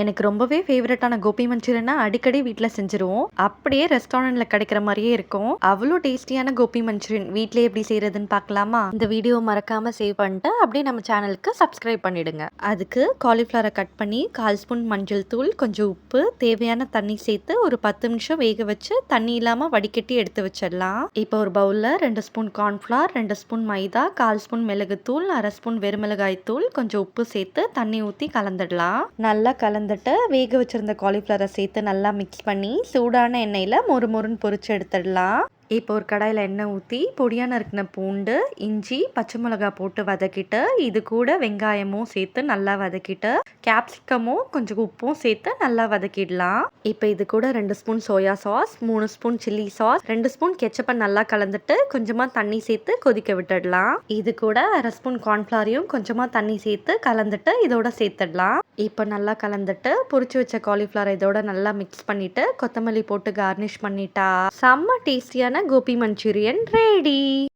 எனக்கு ரொம்பவே ஃபேவரட்டான கோபி மஞ்சூரியனா அடிக்கடி வீட்டில் செஞ்சுருவோம். அப்படியே ரெஸ்டாரண்ட்ல கிடைக்கிற மாதிரியே இருக்கும். அவ்வளோ டேஸ்டியான கோபி மஞ்சூரியன் வீட்டிலே எப்படி செய்கிறதுன்னு பார்க்கலாமா? இந்த வீடியோ மறக்காம சேவ் பண்ணிட்டு அப்படியே நம்ம சேனலுக்கு சப்ஸ்கிரைப் பண்ணிடுங்க. அதுக்கு காலிஃப்ளவரை கட் பண்ணி 1/4 ஸ்பூன் மஞ்சள் தூள், கொஞ்சம் உப்பு, தேவையான தண்ணி சேர்த்து ஒரு 10 நிமிஷம் வேக வச்சு தண்ணி இல்லாம வடிகட்டி எடுத்து வச்சிடலாம். இப்போ ஒரு பவுல்ல ரெண்டு ஸ்பூன் கார்ன்ஃப்ளவர், ரெண்டு ஸ்பூன் மைதா, 1/4 ஸ்பூன் மிளகுத்தூள், அரை ஸ்பூன் வெறுமிளகாய் தூள், கொஞ்சம் உப்பு சேர்த்து தண்ணி ஊற்றி கலந்துடலாம். நல்லா கலந்து வந்துட்டு வேக வச்சிருந்த காலிஃப்ளவரை சேர்த்து நல்லா மிக்ஸ் பண்ணி சூடான எண்ணெயில மொறு மொறுன்னு பொரிச்சு எடுத்துடலாம். இப்போ ஒரு கடாயில் எண்ணெய் ஊற்றி பொடியாக நறுக்கின பூண்டு, இஞ்சி, பச்சை மிளகாய் போட்டு வதக்கிட்டு இது கூட வெங்காயமும் சேர்த்து நல்லா வதக்கிட்டு கேப்சிகமும் கொஞ்சம் உப்பும் சேர்த்து நல்லா வதக்கிடலாம். இப்போ இது கூட ரெண்டு ஸ்பூன் சோயா சாஸ், மூணு ஸ்பூன் சில்லி சாஸ், ரெண்டு ஸ்பூன் கெச்சப்பை நல்லா கலந்துட்டு கொஞ்சமாக தண்ணி சேர்த்து கொதிக்க விட்டுடலாம். இது கூட அரை ஸ்பூன் கார்ன்ஃப்ளாரையும் கொஞ்சமாக தண்ணி சேர்த்து கலந்துட்டு இதோட சேர்த்துடலாம். இப்போ நல்லா கலந்துட்டு பொரிச்சு வச்ச காலிஃப்ளவர் இதோட நல்லா மிக்ஸ் பண்ணிட்டு கொத்தமல்லி போட்டு கார்னிஷ் பண்ணிட்டா செம்ம டேஸ்டியான கோபி மஞ்சூரியன் ரெடி